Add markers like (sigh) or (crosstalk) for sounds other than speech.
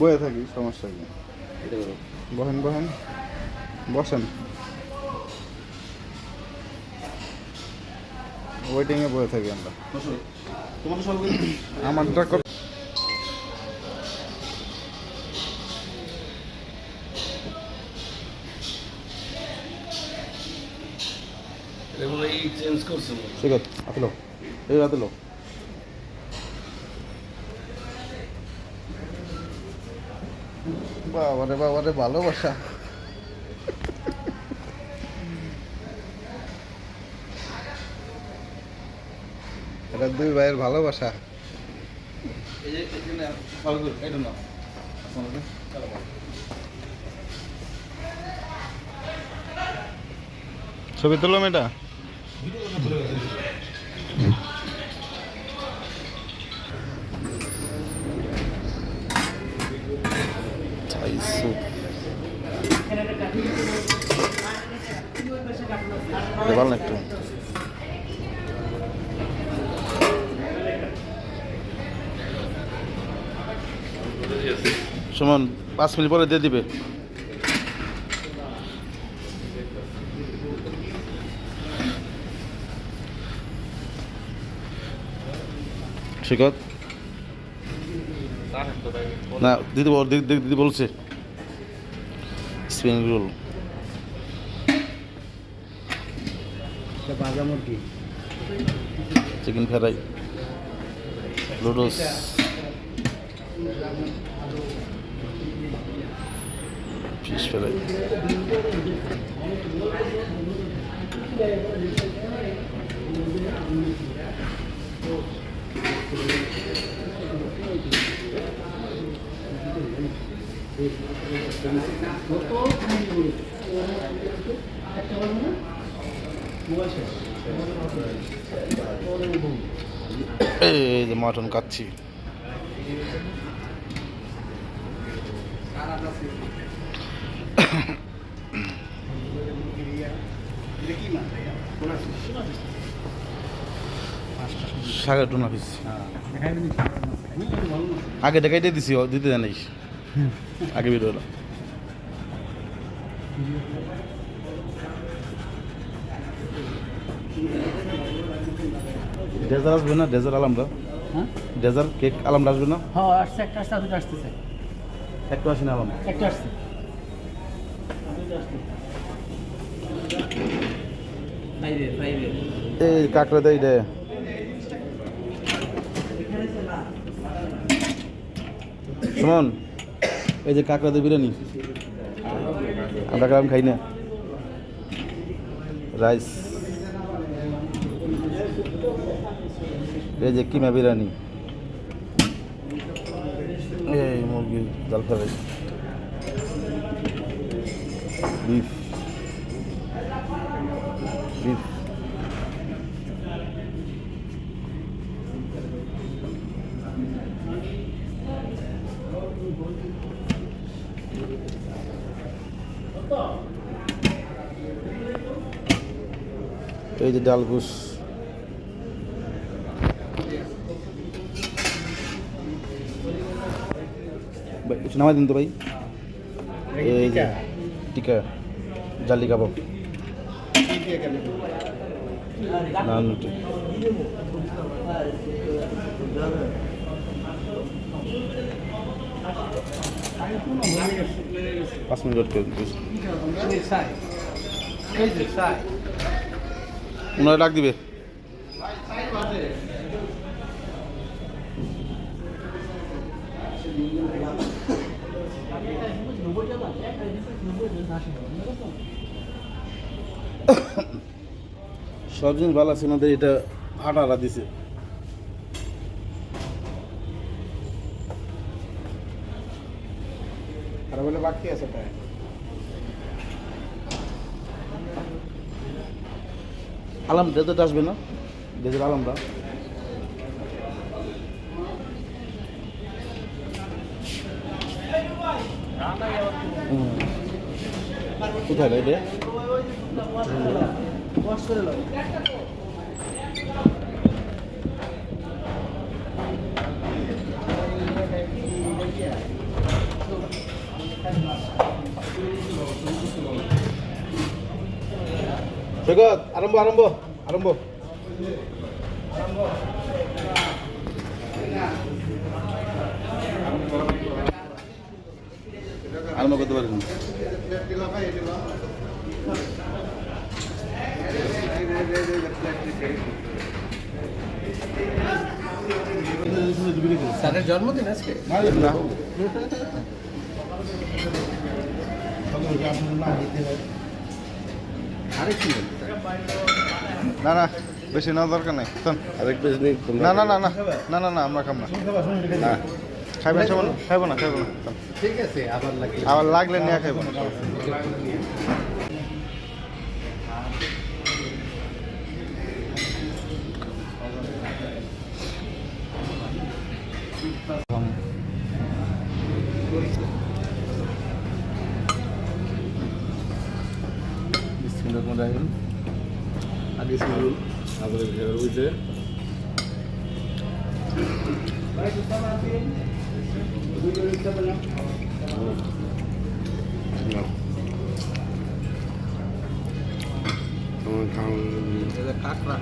বয়ে থাকি সমস্যা কি? বহেন বহেন বসেন। ওয়েটিংয়ে বসে থাকি আমরা। আমারটা কর এগুলো এই চেঞ্জ করছে। ঠিক আছে আতলো এই আতলো বাবারে বাবারে ভালোবাসা। এটা দুই ভাইয়ের ভালোবাসা। ছবি তুললাম এটা? দেবাল না একটু সুমন পাঁচ মিনিট পরে দিয়ে দিবে। শিকত না দিদি- দিদি বলছে। Spring roll. ভাজা মুরগি। Chicken fry. লুডোস ফিশ ফ্রাই এই যে মাটন কাচ্ছি আগে দেখাই দিয়ে দিছি ও দিতে জানিস (laughs) আগে বের হলো ডেজার আসবে না? ডেজার আলামরা হ্যাঁ? ডেজার কেক আলামরা আসবে না? হ্যাঁ আসছে একটা আসছে দুটো আসতেছে। একটু আসেন আলাম। একটা আসছে। এই কাকড়া দেয় রে সুমন এই যে কাকড়া দিয়ে বিরিয়ানি। আমরা গ্রাম খাই না। রাইস। এই যে কিমা বিরিয়ানি। এই মুরগি ডাল ফ্রাই বিফ। বিফ। এই যে ডাল ঘুষ। নামাই দিন তো ভাই। এই যে টিকা, জালি কাবাব। নান রুটি পাঁচ মিনিট ওনারা ডাক দিবে। সব জিনিস ভালো আছে আমাদের এটা হাঁটা দিছে। বাকি আছে প্রায়। আলাম ডেজর্ট আসবে না ডেজর্ট আলামরা। কোথায় রে সৈকত আরম্ভ আরম্ভ আরম্ভ আরম্ভ করতে পারেন স্যারের জন্মদিন আজকে? আরে কি (laughs) না না বেশি নেওয়া দরকার নাই। আরেক পিস নিই না না না না না না না আমরা খাম না। না। খাইবেন সব খাইবো না খাইবো না। ঠিক আছে আবার লাগলে আবার লাগলে নিয়ে খাইবো। না বিসমিল্লাহির আগে শুরু তারপরে রয়েছে কাঁকড়া